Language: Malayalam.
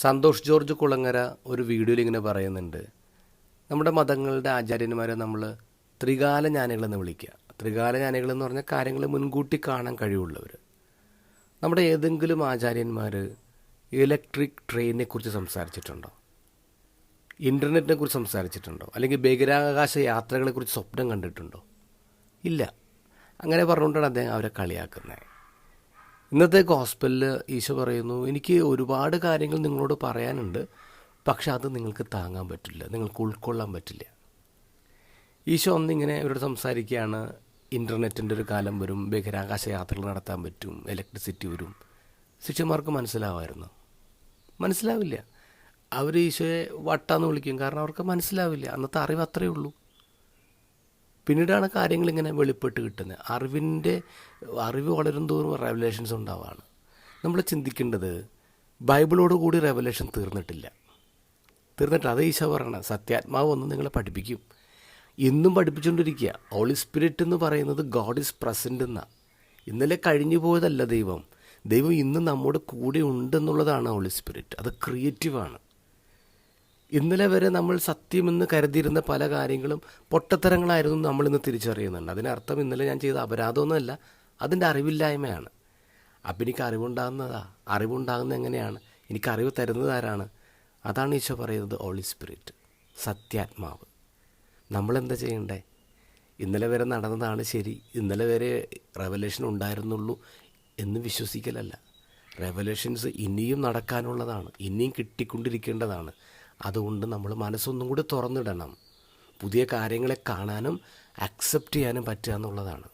സന്തോഷ് ജോർജ് കുളങ്ങര ഒരു വീഡിയോയിൽ ഇങ്ങനെ പറയുന്നുണ്ട്. നമ്മുടെ മതങ്ങളുടെ ആചാര്യന്മാരെ നമ്മൾ ത്രികാല ജ്ഞാനികളെന്ന് വിളിക്കുക. ത്രികാല ജ്ഞാനികൾ എന്ന് പറഞ്ഞാൽ കാര്യങ്ങൾ മുൻകൂട്ടി കാണാൻ കഴിവുള്ളവർ. നമ്മുടെ ഏതെങ്കിലും ആചാര്യന്മാർ ഇലക്ട്രിക് ട്രെയിനിനെ കുറിച്ച് സംസാരിച്ചിട്ടുണ്ടോ? ഇന്റർനെറ്റിനെ കുറിച്ച് സംസാരിച്ചിട്ടുണ്ടോ? അല്ലെങ്കിൽ ബഹിരാകാശ യാത്രകളെക്കുറിച്ച് സ്വപ്നം കണ്ടിട്ടുണ്ടോ? ഇല്ല. അങ്ങനെ പറഞ്ഞുകൊണ്ടാണ് അദ്ദേഹം അവരെ കളിയാക്കുന്നത്. ഇന്നത്തെ ഹോസ്പിറ്റലിൽ ഈശോ പറയുന്നു എനിക്ക് ഒരുപാട് കാര്യങ്ങൾ നിങ്ങളോട് പറയാനുണ്ട് പക്ഷെ അത് നിങ്ങൾക്ക് താങ്ങാൻ പറ്റില്ല നിങ്ങൾക്ക് ഉൾക്കൊള്ളാൻ പറ്റില്ല. ഈശോ ഒന്നിങ്ങനെ ഇവരോട് സംസാരിക്കുകയാണ് ഇന്റർനെറ്റിന്റെ ഒരു കാലം വരും ബഹിരാകാശ യാത്രകൾ നടത്താൻ പറ്റും ഇലക്ട്രിസിറ്റി വരും. ശിഷ്യന്മാർക്ക് മനസ്സിലാവായിരുന്നു. മനസ്സിലാവില്ല. അവർ ഈശോയെ വട്ടാന്ന് വിളിക്കും കാരണം അവർക്ക് മനസ്സിലാവില്ല അന്നത്തെ അറിവ് അത്രയേ ഉള്ളൂ. പിന്നീടാണ് കാര്യങ്ങൾ ഇങ്ങനെ വെളിപ്പെട്ട് കിട്ടുന്നത് അറിവിന്റെ അറിവ് വളരും തോറും റെവലേഷൻസ് ഉണ്ടാവുകയാണ് നമ്മൾ ചിന്തിക്കേണ്ടത് ബൈബിളോട് കൂടി റെവലേഷൻ തീർന്നിട്ടില്ല. തീർന്നിട്ട് അത് ഈശോ പറയണം സത്യാത്മാവ് ഒന്ന് നിങ്ങളെ പഠിപ്പിക്കും. ഇന്നും പഠിപ്പിച്ചുകൊണ്ടിരിക്കുക. ഹോളി സ്പിരിറ്റ് എന്ന് പറയുന്നത് ഗോഡ് ഈസ് പ്രസന്റ് എന്ന. ഇന്നലെ കഴിഞ്ഞു പോയതല്ല ദൈവം. ദൈവം ഇന്ന് നമ്മുടെ കൂടെ ഉണ്ടെന്നുള്ളതാണ് ഹോളി സ്പിരിറ്റ് അത് ക്രിയേറ്റീവാണ് ഇന്നലെ വരെ നമ്മൾ സത്യമെന്ന് കരുതിയിരുന്ന പല കാര്യങ്ങളും പൊട്ടത്തരങ്ങളായിരുന്നു നമ്മൾ ഇന്ന് തിരിച്ചറിയുന്നുണ്ട്. അതിനർത്ഥം ഇന്നലെ ഞാൻ ചെയ്ത അപരാധമൊന്നുമല്ല അതിന്റെ അറിവില്ലായ്മയാണ്. അപ്പം എനിക്ക് അറിവുണ്ടാകുന്നതാ. അറിവുണ്ടാകുന്നത് എങ്ങനെയാണ്? എനിക്ക് അറിവ് തരുന്നത് ആരാണ്? അതാണ് ഈശോ പറയുന്നത് ഹോളി സ്പിരിറ്റ് സത്യാത്മാവ്. നമ്മളെന്താ ചെയ്യണ്ടേ? ഇന്നലെ വരെ നടന്നതാണ് ശരി ഇന്നലെ വരെ റെവലേഷൻ ഉണ്ടായിരുന്നുള്ളൂ എന്ന് വിശ്വസിക്കലല്ല. റെവലേഷൻസ് ഇനിയും നടക്കാനുള്ളതാണ് ഇനിയും കിട്ടിക്കൊണ്ടിരിക്കേണ്ടതാണ്. അതുകൊണ്ട് നമ്മൾ മനസ്സൊന്നും കൂടി തുറന്നിടണം. പുതിയ കാര്യങ്ങളെ കാണാനും അക്സെപ്റ്റ് ചെയ്യാനും പറ്റുക എന്നുള്ളതാണ്.